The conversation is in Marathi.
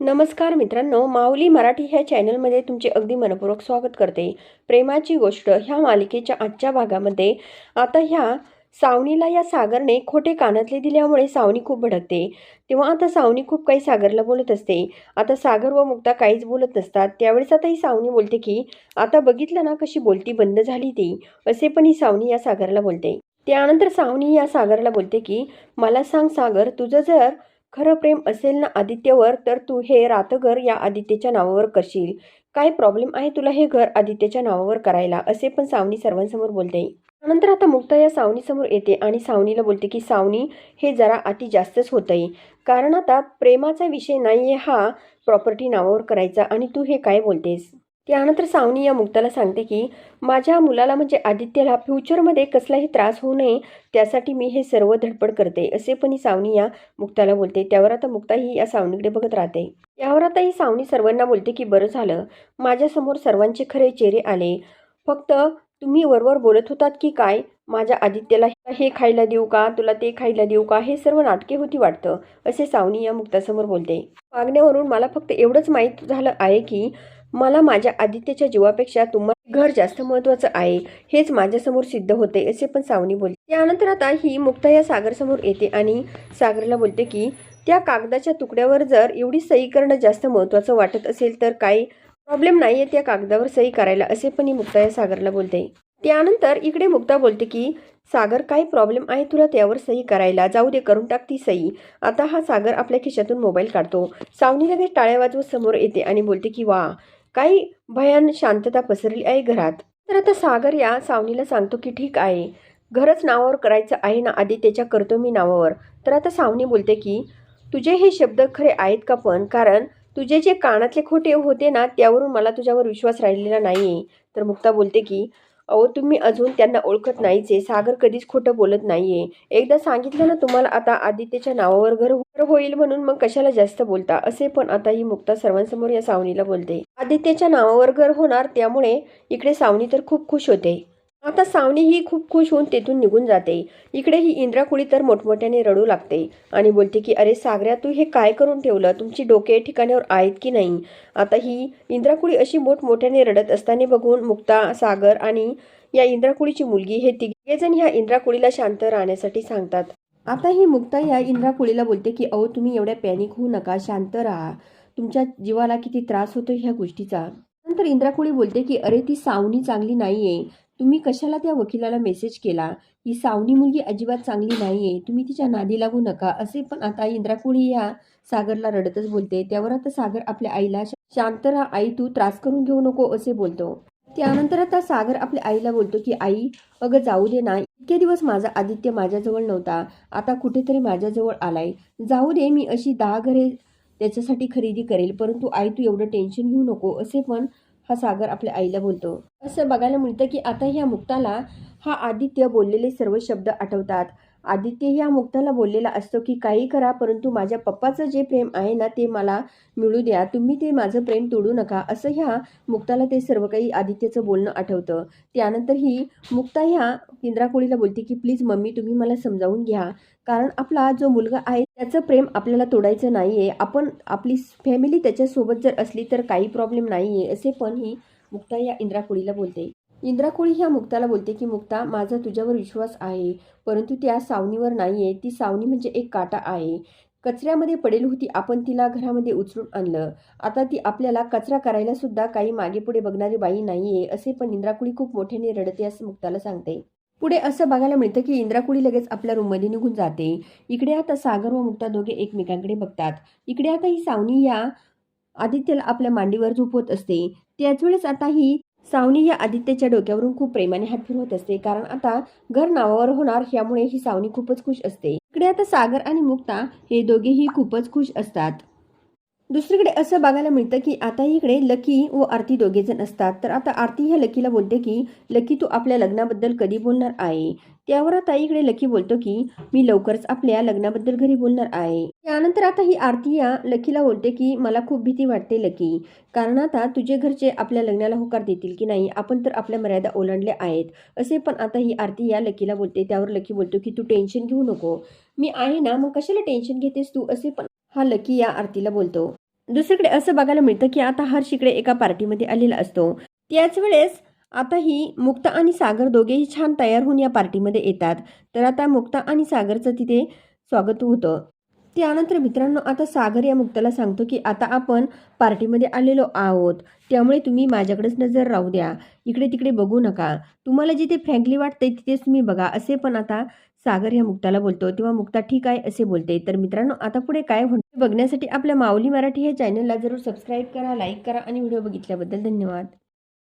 नमस्कार मित्रांनो माऊली मराठी ह्या चॅनलमध्ये तुमचे अगदी मनपूर्वक स्वागत करते. प्रेमाची गोष्ट ह्या मालिकेच्या आजच्या भागामध्ये. आता ह्या सावनीला या सागरने खोटे कानातले दिल्यामुळे सावनी खूप भडकते. तेव्हा आता सावनी खूप काही सागरला बोलत असते. आता सागर व मुक्ता काहीच बोलत नसतात. त्यावेळेस आता ही सावनी बोलते की आता बघितलं ना कशी बोलती बंद झाली ती. असे पण ही सावनी या सागरला बोलते. त्यानंतर सावनी या सागरला बोलते की मला सांग सागर तुझं जर खरं प्रेम असेल ना आदित्यवर तर तू हे रातघर या आदित्यच्या नावावर करशील. काय प्रॉब्लेम आहे तुला हे घर आदित्यच्या नावावर करायला? असे पण सावनी सर्वांसमोर बोलते. नंतर आता मुक्ता या सावनीसमोर येते आणि सावनीला बोलते की सावनी हे जरा अति जास्तच होतंय. कारण आता प्रेमाचा विषय नाही आहे हा प्रॉपर्टी नावावर करायचा आणि तू हे काय बोलतेस? त्यानंतर सावनी या मुक्ताला सांगते की माझ्या मुलाला म्हणजे आदित्यला फ्युचरमध्ये कसलाही त्रास होऊ नये त्यासाठी मी हे सर्व धडपड करते असे पण ही सावनी या मुक्ताला बोलते. त्यावर आता मुक्ता ही या सावनीकडे बघत राहते. यावर आता ही सावनी सर्वांना बोलते की बरं झालं. माझ्यासमोर सर्वांचे खरे चेहरे आले. फक्त तुम्ही वरवर बोलत होतात की काय? माझ्या आदित्यला हे खायला देऊ का? तुला ते खायला देऊ का? हे सर्व नाटके होती वाटतं असे सावनी या मुक्तासमोर बोलते. वागण्यावरून मला फक्त एवढंच माहीत झालं आहे की मला माझ्या आदित्यच्या जीवापेक्षा तुम्हाला घर जास्त महत्त्वाचं आहे. हेच माझ्यासमोर सिद्ध होते असे पण सावनी बोलते त्यानंतर आता ही मुक्ता या सागरसमोर येते आणि सागरला बोलते की त्या कागदाच्या तुकड्यावर जर एवढी सही करणं जास्त महत्त्वाचं वाटत असेल तर काही प्रॉब्लेम नाही आहे त्या कागदावर सही करायला असे पण ही मुक्ता या सागरला बोलते. त्यानंतर इकडे मुक्ता बोलते की सागर काय प्रॉब्लेम आहे तुला त्यावर सही करायला? जाऊ दे करून टाक ती सही. आता हा सागर आपल्या खिशातून मोबाईल काढतो. सावनी लगेच टाळ्या वाजवत समोर येते आणि बोलते की वा काही भयान शांतता पसरली आहे घरात. तर आता सागर या सावनीला सांगतो की ठीक आहे घरच नावावर करायचं आहे ना आधी त्याच्या करतो मी नावावर. तर आता सावनी बोलते की तुझे हे शब्द खरे आहेत का पण? कारण तुझे जे कानातले खोटे होते ना त्यावरून मला तुझ्यावर विश्वास राहिलेला नाही आहे तर मुक्ता बोलते की अहो तुम्ही अजून त्यांना ओळखत नाहीच. आहे सागर कधीच खोटं बोलत नाहीये. एकदा सांगितलं ना तुम्हाला आता आदित्यच्या नावावर घर घर होईल म्हणून मग कशाला जास्त बोलता? असे पण आता ही मुक्ता सर्वांसमोर या सावनीला बोलते. आदित्यच्या नावावर घर होणार त्यामुळे इकडे सावनी तर खूप खुश होते. आता सावनी ही खूप खुश होऊन तेथून निघून जाते. इकडे ही इंद्राकुळी तर मोठमोठ्याने रडू लागते आणि बोलते की अरे सागऱ्या तू हे काय करून ठेवलं? तुमची डोके ठिकाणावर आहेत की नाही? आता ही इंद्राकुळी अशी मोठमोठ्याने रडत असताना बघून मुक्ता सागर आणि या इंद्राकुळीची मुलगी हे तिघेजण ह्या इंद्राकुळीला शांत राहण्यासाठी सांगतात. आता ही मुक्ता या इंद्राकुळीला बोलते की अहो तुम्ही एवढ्या पॅनिक होऊ नका शांत राहा. तुमच्या जीवाला किती त्रास होतो ह्या गोष्टीचा. नंतर इंद्राकुळी बोलते की अरे ती सावनी चांगली नाहीये. तुम्ही कशाला त्या वकिलाला मेसेज केला? ही सावनी मुलगी अजिबात चांगली नाही आहे तुम्ही तिच्या नादी लागू नका. असे पण आता इंद्राकुळी या सागरला रडतच बोलते. त्यावर आता सागर आपल्या आईला शांत राहा आई तू त्रास करून घेऊ नको असे बोलतो. त्यानंतर आता सागर आपल्या आईला बोलतो की आई अगं जाऊ दे ना. इतके दिवस माझा आदित्य माझ्याजवळ नव्हता. आता कुठेतरी माझ्याजवळ आलाय. जाऊ दे मी अशी दहा घरे त्याच्यासाठी खरेदी करेल. परंतु आई तू एवढं टेन्शन घेऊ नको. असे पण हा सागर आपल्या आईला बोलतो. असं बघायला मिळतं की आता ह्या मुक्ताला हा आदित्य बोललेले सर्व शब्द आठवतात. आदित्य ह्या मुक्ताला बोललेला असतो की काही करा परंतु माझ्या पप्पाचं जे प्रेम आहे ना ते मला मिळू द्या. तुम्ही ते माझं प्रेम तोडू नका. असं ह्या मुक्ताला ते सर्व काही आदित्यचं बोलणं आठवतं. त्यानंतर ही मुक्ता ह्या इंद्राकोळीला बोलते की प्लीज मम्मी तुम्ही मला समजावून घ्या. कारण आपला जो मुलगा आहे त्याचं प्रेम आपल्याला तोडायचं नाही आहे आपण आपली फॅमिली त्याच्यासोबत जर असली तर काही प्रॉब्लेम नाही आहे असे पण ही मुक्ता या इंद्राकोळीला बोलते. इंद्राकुळी ह्या मुक्ताला बोलते की मुक्ता माझा तुझ्यावर विश्वास आहे परंतु त्या सावनीवर नाही आहे ती सावनी म्हणजे एक काटा आहे. कचऱ्यामध्ये पडेल होती. आपण तिला घरामध्ये उचलून आणलं. आता ती आपल्याला कचरा करायला सुद्धा काही मागे पुढे बघणारी बाई नाही आहे असे पण इंद्राकुळी खूप मोठ्याने रडते असं मुक्ताला सांगते. पुढे असं बघायला मिळतं की इंद्राकुळी लगेच आपल्या रूममध्ये निघून जाते. इकडे आता सागर व मुक्ता दोघे एकमेकांकडे बघतात. इकडे आता ही सावनी या आदित्यला आपल्या मांडीवर झोपवत असते. त्याच वेळेस आता ही सावनी या आदित्यच्या डोक्यावरून खूप प्रेमाने हात फिरवत असते. कारण आता घर नावावर होणार यामुळे ही सावनी खूपच खुश असते. इकडे आता सागर आणि मुक्ता हे दोघेही खूपच खुश असतात. दुसरीकडे असं बघायला मिळतं की आता इकडे लकी व आरती दोघे जण असतात. तर आता आरती ह्या लकीला बोलते की लकी तू आपल्या लग्नाबद्दल कधी बोलणार आहे? त्यावर आता इकडे लकी बोलतो की मी लवकरच आपल्या लग्नाबद्दल घरी बोलणार आहे. त्यानंतर आता ही आरती या लकीला बोलते की मला खूप भीती वाटते लकी. कारण आता तुझे घरचे आपल्या लग्नाला होकार देतील की नाही आपण तर आपल्या मर्यादा ओलांडल्या आहेत. असे पण आता ही आरती या लकीला बोलते. त्यावर लकी बोलतो की तू टेन्शन घेऊ नको. मी आहे ना मग कशाला टेन्शन घेतेस तू? असे पण हा लकी या आरतीला बोलतो. दुसरीकडे असं बघायला मिळतं की आता हर्ष इकडे एका पार्टीमध्ये आलेला असतो. त्याच वेळेस आता ही मुक्ता आणि सागर दोघेही छान तयार होऊन या पार्टीमध्ये येतात. तर आता मुक्ता आणि सागरचं तिथे स्वागत होतं. त्यानंतर मित्रांनो आता सागर या मुक्ताला सांगतो की आता आपण पार्टीमध्ये आलेलो आहोत. त्यामुळे तुम्ही माझ्याकडेच नजर राहू द्या. इकडे तिकडे बघू नका. तुम्हाला जिथे फ्रँकली वाटते तिथेच तुम्ही बघा असे पण आता सागर या मुक्ताला बोलतो. तेव्हा मुक्ता ठीक आहे असे बोलते. तर मित्रांनो आता पुढे काय होणार? बघण्यासाठी आपल्या माऊली मराठी या चॅनलला जरूर सबस्क्राईब करा लाईक करा आणि व्हिडिओ बघितल्याबद्दल धन्यवाद.